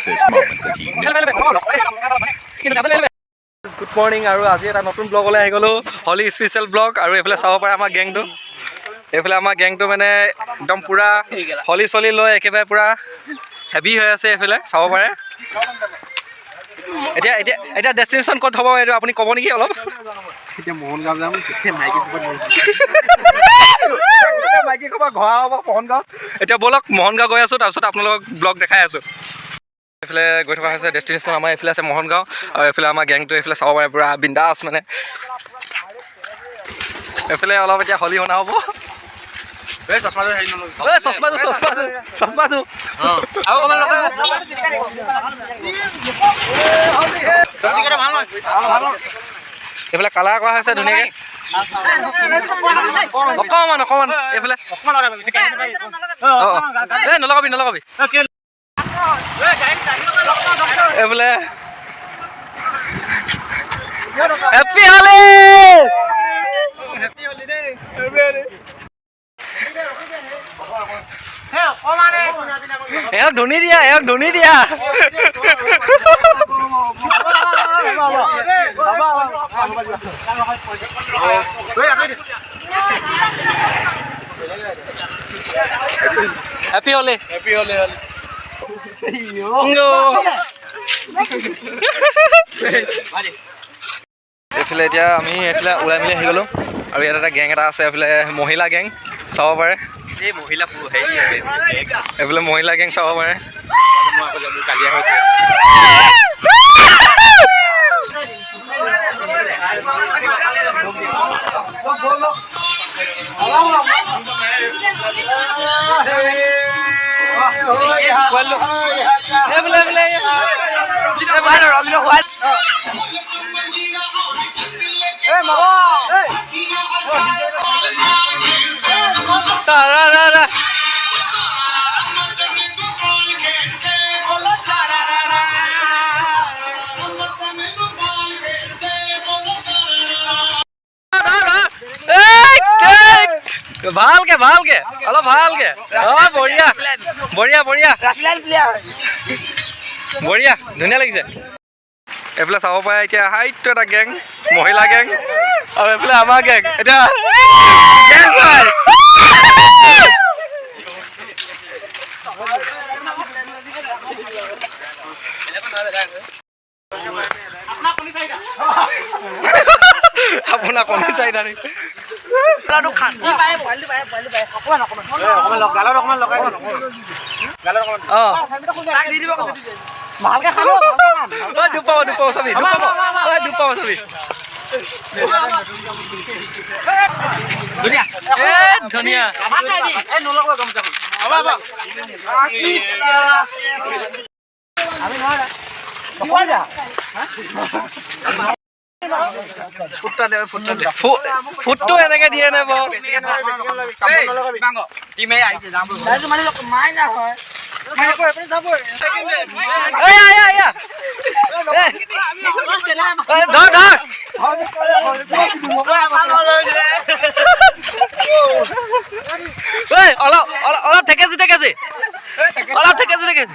at this moment that he knew. Good morning আৰু আজি এটা নতুন ব্লগলৈ আহি গ'লোঁ। হলি স্পেচিয়েল ব্লগ আৰু এইফালে চাব পাৰে আমাৰ গেংটো এইফালে আমাৰ গেংটো মানে একদম পূৰা হলি চলি লৈ একেবাৰে পূৰা হেভি হৈ আছে এইফালে চাব পাৰে। এতিয়া এতিয়া এতিয়া ডেষ্টিনেশ্যন ক'ত হ'ব এইটো আপুনি ক'ব নেকি অলপ? মাইকী ক'ৰবাত ঘৰা হ'ব মোহন গাঁও এতিয়া ব'লক মোহন গাঁও গৈ আছোঁ তাৰপিছত আপোনালোকক ব্লগ দেখাই আছোঁ। এইফালে গৈ থকা হৈছে ডেষ্টিনেশ্যন আমাৰ এইফালে আছে মোহন গাঁও আৰু এইফালে আমাৰ গেংটো এইফালে চাব পাৰে পূৰা বিন্দাছ মানে। এইফালে অলপ এতিয়া হলি শুনা হ'ব। এইফালে কালাৰ কৰা হৈছে ধুনীয়াকৈ। অকণমান অকণমান এইফালে। এই নলগাবি নলগাবি। এইফালে হেপী হলি এওক ধুনি দিয়া এওক ধুনি দিয়া। হেপী হলি হেপী হ'লে হ'ল এইফালে এতিয়া আমি এইফালে ওলাই মেলি আহি গ'লোঁ আৰু ইয়াত এটা গেং এটা আছে এইফালে মহিলা গেং চাব পাৰে এই মহিলা হেৰি আছে এইফালে মহিলা গেং চাব পাৰে মই আকৌ যাম কালিয়া হৈছে Sa ra ra ra ভালকে, অলপ ভালকে। অ, বঢ়িয়া বঢ়িয়া বঢ়িয়া। বঢ়িয়া, ধুনীয়া লাগিছে। এইফালে চাব পাৰে এতিয়া হাইটো এটা গেং, মহিলা গেং, আৰু এইফালে আমাৰ গেং। এতিয়া আপোনাৰ কণী চাৰিটা নেকি অকণমান লগ গালত অকণমান লগাই গালত অকণমান অঁ ঐ দুপাব দুপাব চাবি দুপাব ঐ দুপাব চাবি এ ধুনীয়া এই নলগাব গামোচাখন হ'ব হ'ব ফুটটা দে ফুটটা দে ফুটটো এনেকে দিয়ে নে এই, ধৰ ধৰ। ঐ অলপ অলপ ঠেকেচি ঠেকেচি অলপ ঠেকেচি ঠেকেচি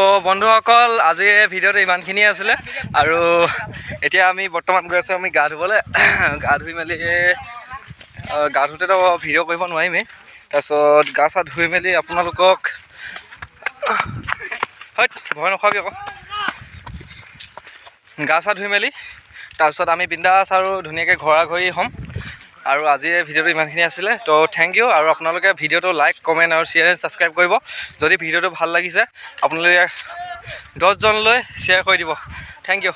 বন্ধুসকল আজিৰ এই ভিডিঅ'টো ইমানখিনিয়ে আছিলে। আৰু এতিয়া আমি বৰ্তমান গৈ আছোঁ আমি গা ধুবলৈ। গা ধুই মেলি গা ধুতেতো ভিডিঅ' কৰিব নোৱাৰিমেই। তাৰপিছত গা চা ধুই মেলি আপোনালোকক হয় ভয় নখুৱাবি আকৌ। গা চা ধুই মেলি তাৰপিছত আমি বিন্দাছ আৰু ধুনীয়াকৈ ঘৰা ঘৰি হ'ম। আৰু আজি এই ভিডিঅ'টো ইমানখিনি আছিলে। তো থেংক ইউ আৰু আপোনালোকে ভিডিঅ'টো লাইক কমেণ্ট আৰু শ্বেয়াৰ এণ্ড ছাবস্ক্ৰাইব কৰিব। যদি ভিডিঅ'টো ভালো লাগিছে, আপোনালোকে দহজনলৈ শ্বেয়াৰ কৰি দিব। Thank you